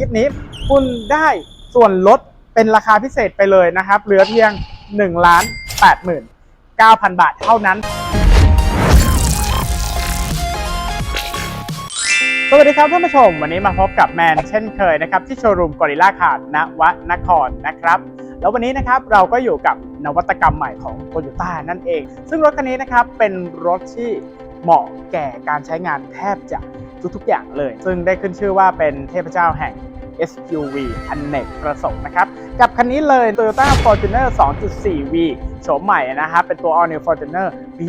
คลิปนี้คุณได้ส่วนลดเป็นราคาพิเศษไปเลยนะครับ เหลือเพียง1ล้าน8 9,000 บาทเท่านั้น สวัสดีครับท่านผู้ชม วันนี้มาพบกับแมนเช่นเคยนะครับ ที่โชว์รูมกอริล่าคาร์ณวนครนะครับ แล้ววันนี้นะครับเราก็อยู่กับนวัตกรรมใหม่ของ t o y ยต้านั่นเอง ซึ่งรถคันนี้นะครับเป็นรถที่เหมาะแก่การใช้งานแทบจะทุกๆอย่างเลย ซึ่งได้ขึ้นชื่อว่าเป็นเทพเจ้าแห่ง SUV อันเนกประสงค์นะครับกับคันนี้เลย Toyota Fortuner 2.4V โฉมใหม่นะครับเป็นตัว All New Fortuner ปี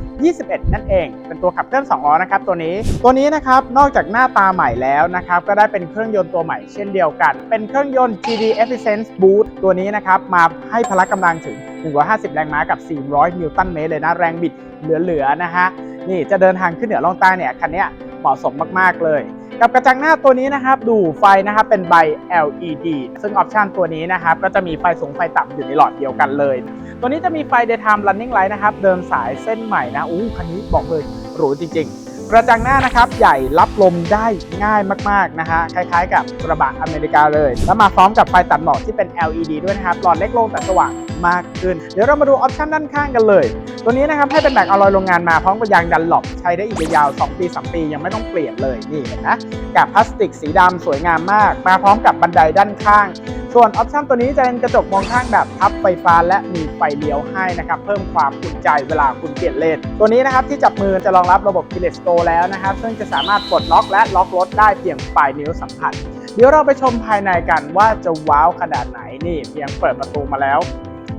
2021 นั่นเอง เป็นตัวขับเคลื่อน2ล้อนะครับตัวนี้ตัวนี้นะครับนอกจากหน้าตาใหม่แล้วนะครับก็ได้เป็นเครื่องยนต์ตัวใหม่เช่นเดียวกัน เป็นเครื่องยนต์ GD Efficiency Boost ตัวนี้นะครับมาให้พละกำลังถึง 150 แรงม้ากับ 400 นิวตันเมตรเลยนะแรงบิดเหลือๆนะฮะนี่จะเดินทางขึ้นเหนือล่องใต้เนี่ยคันนี้เหมาะสมมากๆเลย กับกระจังหน้าตัวนี้นะครับ ดูไฟนะครับเป็นใบ LED ซึ่งออปชันตัวนี้นะครับก็จะมีไฟสูงไฟต่ำอยู่ในหลอดเดียวกันเลย ตัวนี้จะมีไฟ daytime running light นะครับเดินสายเส้นใหม่นะอู้คันนี้บอกเลยหรูจริง ๆกระจังหน้านะครับใหญ่รับลมได้ง่ายมากๆนะฮะคล้ายๆ กับกระบะอเมริกาเลย แล้วมาพร้อมกับไฟตัดหมอกที่เป็น LED ด้วยนะครับหลอดเล็กลงแต่สว่างมากขึ้น เดี๋ยวเรามาดูออปชันด้านข้างกันเลย ตัวนี้นะครับให้เป็นแม็กอลลอยโรงงานมาพร้อมกับยางดันหลบใช้ได้อีกยาวๆ2ปี 3 ปี ยังไม่ต้องเปลี่ยนเลยนี่เห็นนะกับพลาสติกสีดำสวยงามมาก มาพร้อมกับบันไดด้านข้าง ส่วนออปชั่นตัวนี้จะเป็นกระจกมองข้างแบบพับไฟฟ้าและมีไฟเลี้ยวให้นะครับเพิ่มความอุ่นใจเวลาคุณเปลี่ยนเลนตัวนี้นะครับที่จับมือจะรองรับระบบ keyless store แล้วนะครับซึ่งจะสามารถปลดล็อกและล็อกรถได้เพียงปลายนิ้วสัมผัสเดี๋ยวเราไปชมภายในกันว่าจะว้าวขนาดไหนนี่เพียงเปิดประตูมาแล้ว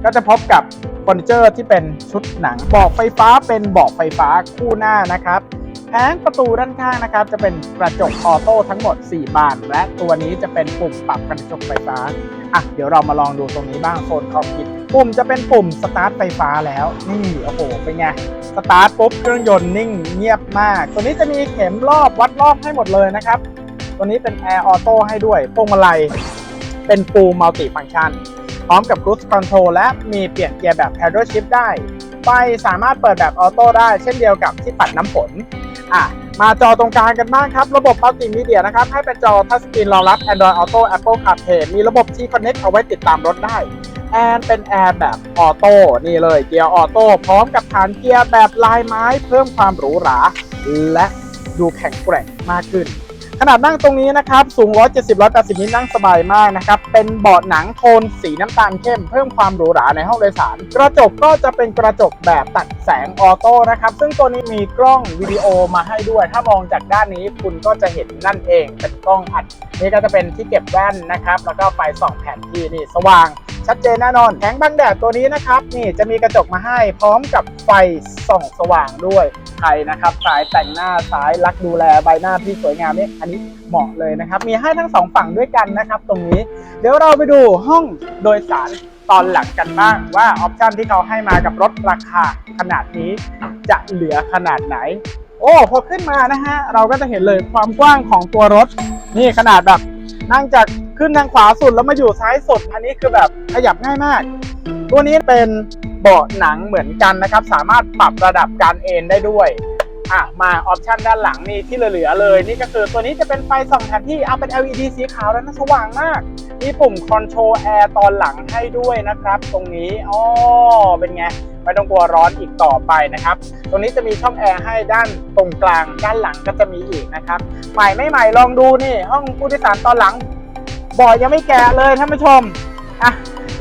ก็จะพบกับเฟอร์นิเจอร์ที่เป็นชุดหนังบอกไฟฟ้าเป็นบอกไฟฟ้าคู่หน้านะครับแผงประตูด้านข้างนะครับ จะเป็นกระจกออโต้ทั้งหมด 4 บาน และตัวนี้จะเป็นปุ่มปรับกระจกไฟฟ้าอะเดี๋ยวเรามาลองดูตรงนี้บ้างโซนคอมพิวปุ่มจะเป็นปุ่มสตาร์ทไฟฟ้าแล้วนี่โอ้โหเป็นไงสตาร์ทปุ๊บเครื่องยนต์นิ่งเงียบมาก ตัวนี้จะมีเข็มรอบวัดรอบให้หมดเลยนะครับ ตัวนี้เป็นแอร์ออโต้ให้ด้วยพวงมาลัยเป็นฟูลมัลติฟัง c t ชัน พร้อมกับ Cruise Control และมีเปลี่ยนเกียร์แบบ Paddle Shift ได้ ไฟสามารถเปิดแบบออโต้ได้เช่นเดียวกับที่ปัดน้ำฝนอะมาจอตรงกลางกันบ้างครับ ระบบมัลติมีเดียนะครับ ให้เป็นจอทัชสกรีนรองรับ Android Auto Apple CarPlay มีระบบ T Connect เอาไว้ติดตามรถได้แอนเป็นแอร์แบบออโต้นี่เลยเกียร์ออโต้พร้อมกับฐานเกียร์แบบลายไม้ เพิ่มความหรูหรา และดูแข็งแกร่งมากขึ้น ขนาดนั่งตรงนี้นะครับ สูง 170-180นิ้นั่งสบายมากนะครับ เป็นเบาะหนังโทนสีน้ำตาลเข้ม เพิ่มความหรูหราในห้องโดยสาร กระจกก็จะเป็นกระจกแบบตัดแสงออโต้นะครับ ซึ่งตัวนี้มีกล้องวิดีโอมาให้ด้วย ถ้ามองจากด้านนี้คุณก็จะเห็นนั่นเอง เป็นกล้องอัด นี่ก็จะเป็นที่เก็บแว่นนะครับ แล้วก็ไฟส่องแผนที่นี่สว่าง ชัดเจนแน่นอนแผงบังแดดตัวนี้นะครับนี่จะมีกระจกมาให้พร้อมกับไฟส่องสว่างด้วยใครนะครับสายแต่งหน้าสายรักดูแลใบหน้าที่สวยงามนี่อันนี้เหมาะเลยนะครับ มีให้ทั้งสองฝั่งด้วยกันนะครับ ตรงนี้ เดี๋ยวเราไปดูห้องโดยสารตอนหลังกันบ้างว่าออปชันที่เขาให้มากับรถราคาขนาดนี้จะเหลือขนาดไหน โอ้พอขึ้นมานะฮะเราก็จะเห็นเลยความกว้างของตัวรถ นี่ขนาดแบบนั่งจาก ขึ้นทางขวาสุดแล้วมาอยู่ซ้ายสุด อันนี้คือแบบขยับง่ายมาก ตัวนี้เป็นเบาะหนังเหมือนกันนะครับ สามารถปรับระดับการเอนได้ด้วยอะมาออปชันด้านหลังนี่ที่เหลือเลย นี่ก็คือตัวนี้จะเป็นไฟส่องแผนที่เอาเป็น LED สีขาวแล้วนะสว่างมาก มีปุ่ม Control Air ตอนหลังให้ด้วยนะครับ ตรงนี้อ๋อเป็นไงไม่ต้องกลัวร้อนอีกต่อไปนะครับ ตรงนี้จะมีช่องแอร์ให้ด้านตรงกลาง ด้านหลังก็จะมีอีกนะครับ ใหม่ไม่ใหม่ลองดูนี่ ห้องผู้โดยสารตอนหลัง บาะยังไม่แกะเลยท่านผู้ชมอะ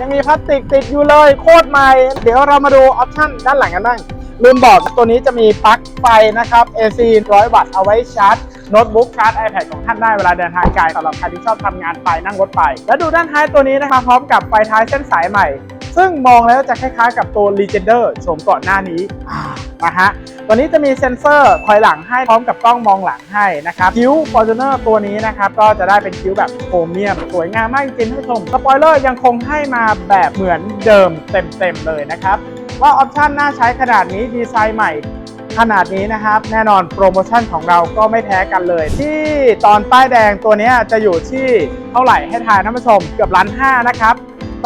ยังมีพลาสติกติดอยู่เลยโคตรใหม่ เดี๋ยวเรามาดูออปชั่นด้านหลังกันบ้างลืมบอกตัวนี้จะมีปลั๊กไฟนะครับ AC 100 วัตต์เอาไว้ชาร์จโน้ตบุ๊กชาร์จ iPad ของท่านได้เวลาเดินทางไกลสำหรับใครที่ชอบทำงานไปนั่งรถไป แล้วดูด้านท้ายตัวนี้นะครับพร้อมกับไฟท้ายเส้นสายใหม่ ซึ่งมองแล้วจะคล้ายๆกับตัว Legender โฉมก่อนหน้านี้ อ่ามาฮะ ตัวนี้จะมีเซ็นเซอร์ถอยหลังให้พร้อมกับกล้องมองหลังให้นะครับ คิ้ว Fortuner ตัวนี้นะครับ ก็จะได้เป็นคิ้วแบบโครเมียม สวยงามมากจริงๆท่านผู้ชม สปอยเลอร์ยังคงให้มาแบบเหมือนเดิมเต็มๆเลยนะครับ ว่าออปชันน่าใช้ขนาดนี้ดีไซน์ใหม่ขนาดนี้นะครับ แน่นอนโปรโมชั่นของเราก็ไม่แพ้กันเลย ที่ตอนป้ายแดงตัวนี้จะอยู่ที่เท่าไหร่ให้ทายท่านผู้ชมเกือบล้านห้านะครับ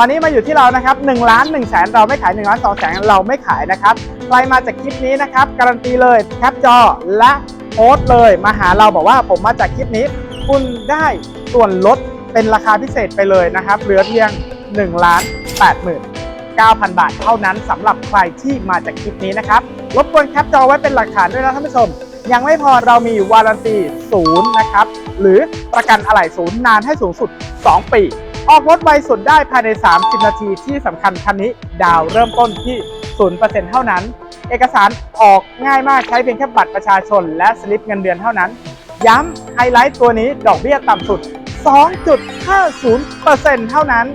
ตอนนี้มาอยู่ที่เรานะครับ1ล้าน1แสนเราไม่ขาย1ล้าน2แสนเราไม่ขายนะครับใครมาจากคลิปนี้นะครับการันตีเลยแคปจอและโพสต์เลยมาหาเราบอกว่าผมมาจากคลิปนี้ คุณได้ส่วนลดเป็นราคาพิเศษไปเลยนะครับเหลือเพียง1ล้าน8 9 0 0 0 บาทเท่านั้นสำหรับใครที่มาจากคลิปนี้นะครับรบกวนแคปจอไว้เป็นหลักฐานด้วยนะท่านผู้ชม ยังไม่พอเรามีวารันตีศูนย์นะครับหรือประกันอะไหล่ศูนย์นานให้สูงสุด 2 ปี ออกรถไวสุดได้ภายใน 30 นาทีที่สำคัญคันนี้ดาวเริ่มต้นที่ 0%เท่านั้น เอกสารออกง่ายมากใช้เพียงแค่บัตรประชาชน และสลิปเงินเดือนเท่านั้น ย้ำไฮไลท์ตัวนี้ดอกเบี้ยต่ำสุด 2.50%เท่านั้น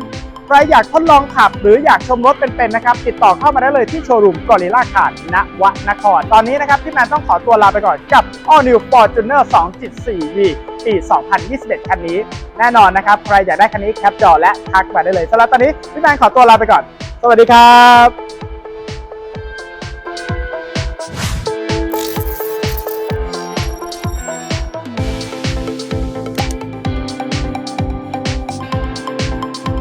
ใครอยากทดลองขับ หรืออยากชมรถเป็นๆนะครับ ติดต่อเข้ามาได้เลยที่โชว์รูมกอริล่าคาร์ดณวนคร ตอนนี้นะครับพี่แมนต้องขอตัวลาไปก่อนกับ All New Fortuner 2.4V ปี 2021 คันนี้ แน่นอนนะครับ ใครอยากได้คันนี้แคปจอและทักมาได้เลยสำหรับตอนนี้พี่แมนขอตัวลาไปก่อน สวัสดีครับ